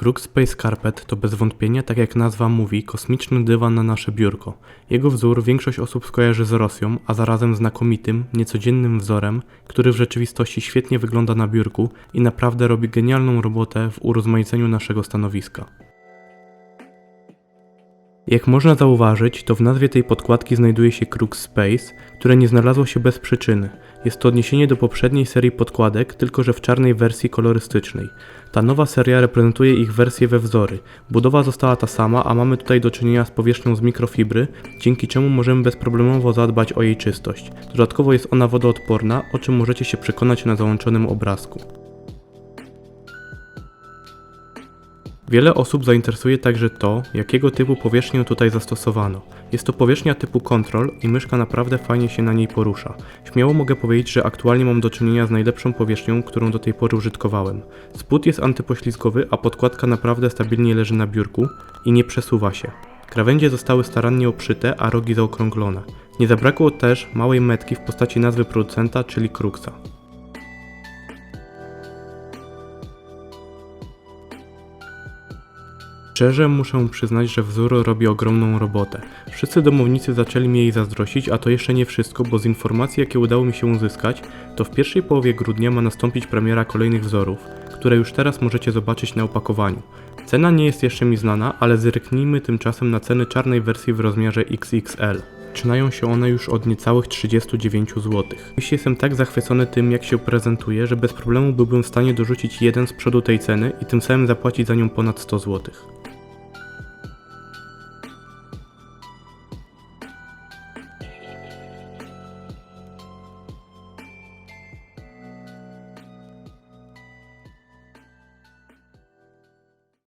Crook Space Carpet to bez wątpienia, tak jak nazwa mówi, kosmiczny dywan na nasze biurko. Jego wzór większość osób skojarzy z Rosją, a zarazem znakomitym, niecodziennym wzorem, który w rzeczywistości świetnie wygląda na biurku i naprawdę robi genialną robotę w urozmaiceniu naszego stanowiska. Jak można zauważyć, to w nazwie tej podkładki znajduje się Crook Space, które nie znalazło się bez przyczyny. Jest to odniesienie do poprzedniej serii podkładek, tylko że w czarnej wersji kolorystycznej. Ta nowa seria reprezentuje ich wersję we wzory. Budowa została ta sama, a mamy tutaj do czynienia z powierzchnią z mikrofibry, dzięki czemu możemy bezproblemowo zadbać o jej czystość. Dodatkowo jest ona wodoodporna, o czym możecie się przekonać na załączonym obrazku. Wiele osób zainteresuje także to, jakiego typu powierzchnię tutaj zastosowano. Jest to powierzchnia typu Control i myszka naprawdę fajnie się na niej porusza. Śmiało mogę powiedzieć, że aktualnie mam do czynienia z najlepszą powierzchnią, którą do tej pory użytkowałem. Spód jest antypoślizgowy, a podkładka naprawdę stabilnie leży na biurku i nie przesuwa się. Krawędzie zostały starannie oprzyte, a rogi zaokrąglone. Nie zabrakło też małej metki w postaci nazwy producenta, czyli Cruxa. Szczerze muszę przyznać, że wzór robi ogromną robotę. Wszyscy domownicy zaczęli mi jej zazdrościć, a to jeszcze nie wszystko, bo z informacji jakie udało mi się uzyskać, to w pierwszej połowie grudnia ma nastąpić premiera kolejnych wzorów, które już teraz możecie zobaczyć na opakowaniu. Cena nie jest jeszcze mi znana, ale zerknijmy tymczasem na ceny czarnej wersji w rozmiarze XXL. Zaczynają się one już od niecałych 39 zł. Dziś jestem tak zachwycony tym, jak się prezentuje, że bez problemu byłbym w stanie dorzucić jeden z przodu tej ceny i tym samym zapłacić za nią ponad 100 zł.